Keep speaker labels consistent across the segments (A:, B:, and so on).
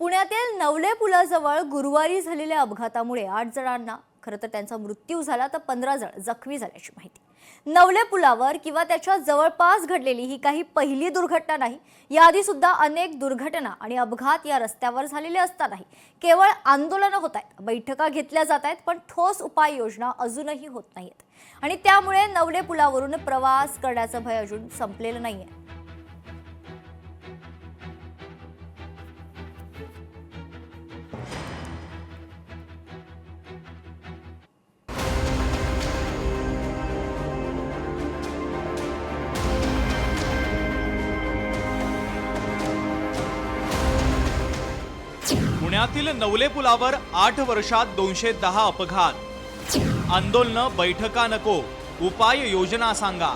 A: पुण्यातील नवले पुलाजवळ गुरुवारी झालेल्या अपघातामुळे आठ जणांना खरं तर त्यांचा मृत्यू झाला तर पंधरा जण जखमी झाल्याची माहिती. नवले पुलावर किंवा त्याच्या जवळपास घडलेली ही काही पहिली दुर्घटना नाही याआधी सुद्धा अनेक दुर्घटना आणि अपघात या रस्त्यावर झालेले असतानाही केवळ आंदोलनं होत आहेत बैठका घेतल्या जात आहेत पण ठोस उपाययोजना अजूनही होत नाहीत. आणि त्यामुळे नवले पुलावरून प्रवास करण्याचं भय अजून संपलेलं नाही आहे
B: पुण्यातील नवले पुलावर आठ वर्षात दोनशे दहा अपघात. आंदोलन बैठका नको उपाय योजना सांगा.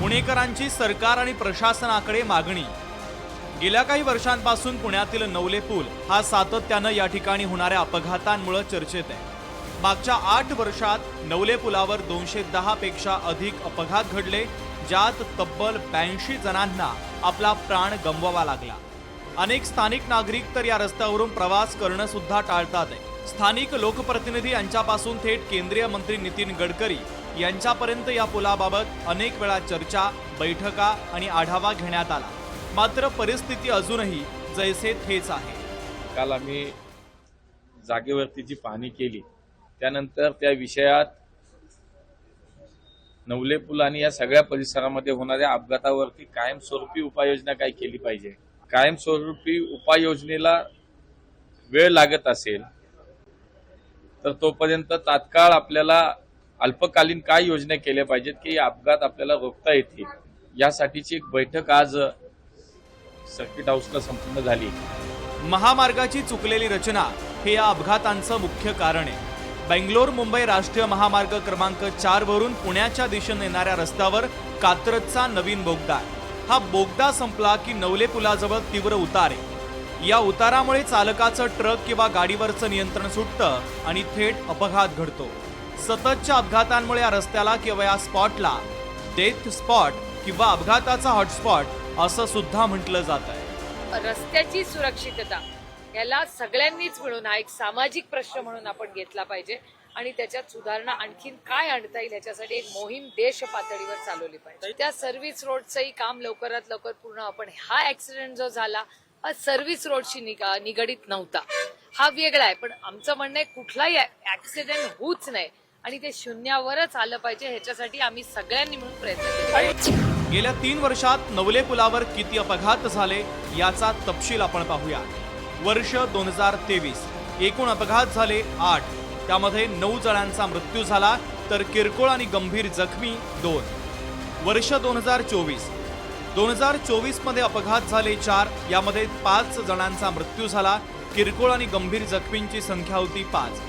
B: पुणेकरांची सरकार आणि प्रशासनाकडे मागणी. गेल्या काही वर्षांपासून पुण्यातील नवले पूल हा सातत्यानं या ठिकाणी होणाऱ्या अपघातांमुळे चर्चेत आहे. मागच्या आठ वर्षात नवले पुलावर दोनशे दहा पेक्षा अधिक अपघात घडले ज्यात तब्बल ब्याऐंशी जणांना आपला प्राण गमवावा लागला. अनेक स्थानिक नागरिक तर या रस्त्यावरून प्रवास करणं सुद्धा टाळतात. आहे स्थानिक लोकप्रतिनिधी यांच्यापासून थेट केंद्रीय मंत्री नितीन गडकरी यांच्यापर्यंत या पुलाबाबत अनेक वेळा चर्चा बैठका आणि आढावा घेण्यात आला. मात्र परिस्थिती अजूनही जैसे थेच आहे.
C: काल आम्ही जागेवरती जी पाहणी केली त्यानंतर त्या विषयात नवले पूल आणि या सगळ्या परिसरामध्ये होणाऱ्या अपघातावरती कायमस्वरूपी उपाययोजना काय केली पाहिजे? कायमस्वरूपी उपाययोजनेला वेळ लागत असेल तर तोपर्यंत तात्काळ आपल्याला अल्पकालीन काय योजना केल्या पाहिजेत की अपघात आपल्याला रोखता येतील? यासाठीची एक बैठक आज सर्किट हाऊसला संपन्न झाली.
B: महामार्गाची चुकलेली रचना हे या अपघातांचं मुख्य कारण आहे. बेंगलोर मुंबई राष्ट्रीय महामार्ग क्रमांक चार वरून पुण्याच्या दिशेने येणाऱ्या रस्त्यावर कात्रजचा नवीन बोगदा आहे. हा बोगदा संपला की नवले पुलाजवळ तीव्र उतार. आहे या उतारामुळे चालकाचं ट्रक किंवा गाडीवरचं नियंत्रण सुटतं आणि थेट अपघात घडतो. सततच्या अपघातांमुळे या रस्त्याला किंवा या स्पॉटला डेथ स्पॉट किंवा अपघाताचा हॉटस्पॉट असं सुद्धा म्हटलं जात आहे
D: रस्त्याची सुरक्षितता. याला सगळ्यांनीच मिळून हा एक सामाजिक प्रश्न म्हणून आपण घेतला पाहिजे. आणि त्याच्यात सुधारणा आणखीन काय आणता येईल याच्यासाठी एक मोहीम देश पातळीवर चालवली पाहिजे. त्या सर्व्हिस रोडचंही काम लवकरात लवकर पूर्ण आपण हा ऍक्सिडेंट जो झाला हा सर्व्हिस रोडशी निगा निगडीत नव्हता. हा वेगळा आहे पण आमचं म्हणणं आहे कुठलाही ऍक्सिडेंट होऊच नाही आणि ते शून्यावरच आलं पाहिजे ह्याच्यासाठी आम्ही सगळ्यांनी मिळून प्रयत्न केले
B: गेल्या तीन वर्षात नवले पुलावर किती अपघात झाले याचा तपशील आपण पाहूया. वर्ष दोन हजार तेवीस. एकूण अपघात झाले आठ. त्यामध्ये नऊ जणांचा मृत्यू झाला तर किरकोळ आणि गंभीर जखमी दोन. वर्ष दोन हजार चोवीस. दोन हजार चोवीसमध्ये अपघात झाले चार यामध्ये पाच जणांचा मृत्यू झाला किरकोळ आणि गंभीर जखमींची संख्या होती पाच.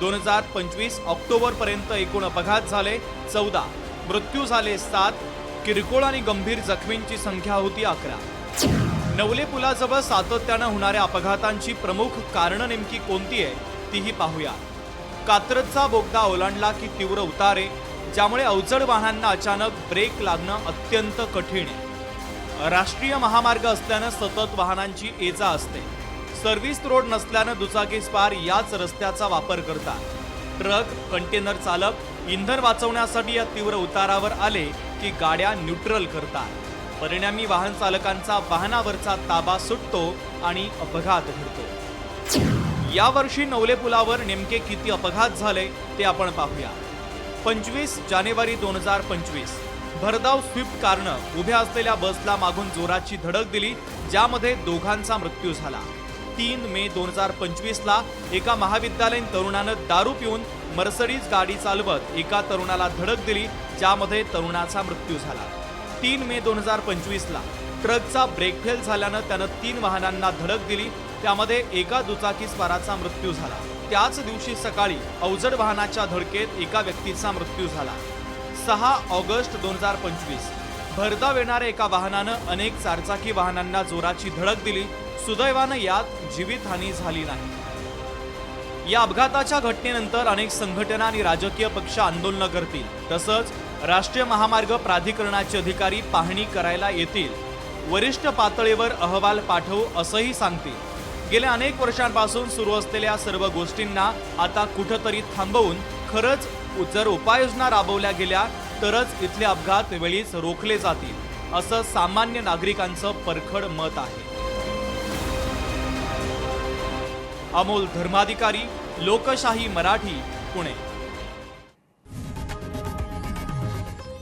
B: दोन हजार पंचवीस ऑक्टोबरपर्यंत एकूण अपघात झाले चौदा. मृत्यू झाले सात किरकोळ आणि गंभीर जखमींची संख्या होती अकरा. नवले पुलाजवळ सातत्यानं होणाऱ्या अपघातांची प्रमुख कारणं नेमकी कोणती आहे तीही पाहूया. कात्रजचा बोगदा ओलांडला की तीव्र उतारे ज्यामुळे अवजड वाहनांना अचानक ब्रेक लागणं अत्यंत कठीण आहे. राष्ट्रीय महामार्ग असल्यानं सतत वाहनांची एजा असते. सर्व्हिस रोड नसल्यानं दुचाकी स्पार याच रस्त्याचा वापर करतात. ट्रक कंटेनर चालक इंधन वाचवण्यासाठी या तीव्र उतारावर आले की गाड्या न्यूट्रल करतात. परिणामी वाहन चालकांचा वाहनावरचा ताबा सुटतो आणि अपघात घडतो. यावर्षी नवले पुलावर नेमके किती अपघात झाले ते आपण पाहूया. पंचवीस जानेवारी दोन हजार पंचवीस. भरधाव स्विफ्ट कारनं उभ्या असलेल्या बसला मागून जोराची धडक दिली ज्यामध्ये दोघांचा मृत्यू झाला. तीन मे दोन हजार पंचवीसला एका महाविद्यालयीन तरुणानं दारू पिऊन मर्सडीज गाडी चालवत एका तरुणाला धडक दिली ज्यामध्ये तरुणाचा मृत्यू झाला. तीन मे दोन हजार पंचवीसला. ट्रकचा ब्रेक फेल झाल्यानं त्यानं तीन वाहनांना धडक दिली. त्यामध्ये एका दुचाकी स्वाराचा मृत्यू झाला. त्याच दिवशी सकाळी अवजड वाहनाच्या धडकेत एका व्यक्तीचा मृत्यू झाला. सहा ऑगस्ट दोन हजार पंचवीस. भरधाव येणाऱ्या एका वाहनानं अनेक चारचाकी वाहनांना जोराची धडक दिली. सुदैवानं यात जीवितहानी झाली नाही. या अपघाताच्या घटनेनंतर अनेक संघटना आणि राजकीय पक्ष आंदोलनं करतील. तसंच राष्ट्रीय महामार्ग प्राधिकरणाचे अधिकारी पाहणी करायला येतील. वरिष्ठ पातळीवर अहवाल पाठवू असंही सांगतील. गेल्या अनेक वर्षांपासून सुरू असलेल्या सर्व गोष्टींना आता कुठंतरी थांबवून खरंच जर उपाययोजना राबवल्या गेल्या तरच इथले अपघात वेळीच रोखले जातील असं सामान्य नागरिकांचं परखड मत आहे. अमोल धर्माधिकारी लोकशाही मराठी पुणे.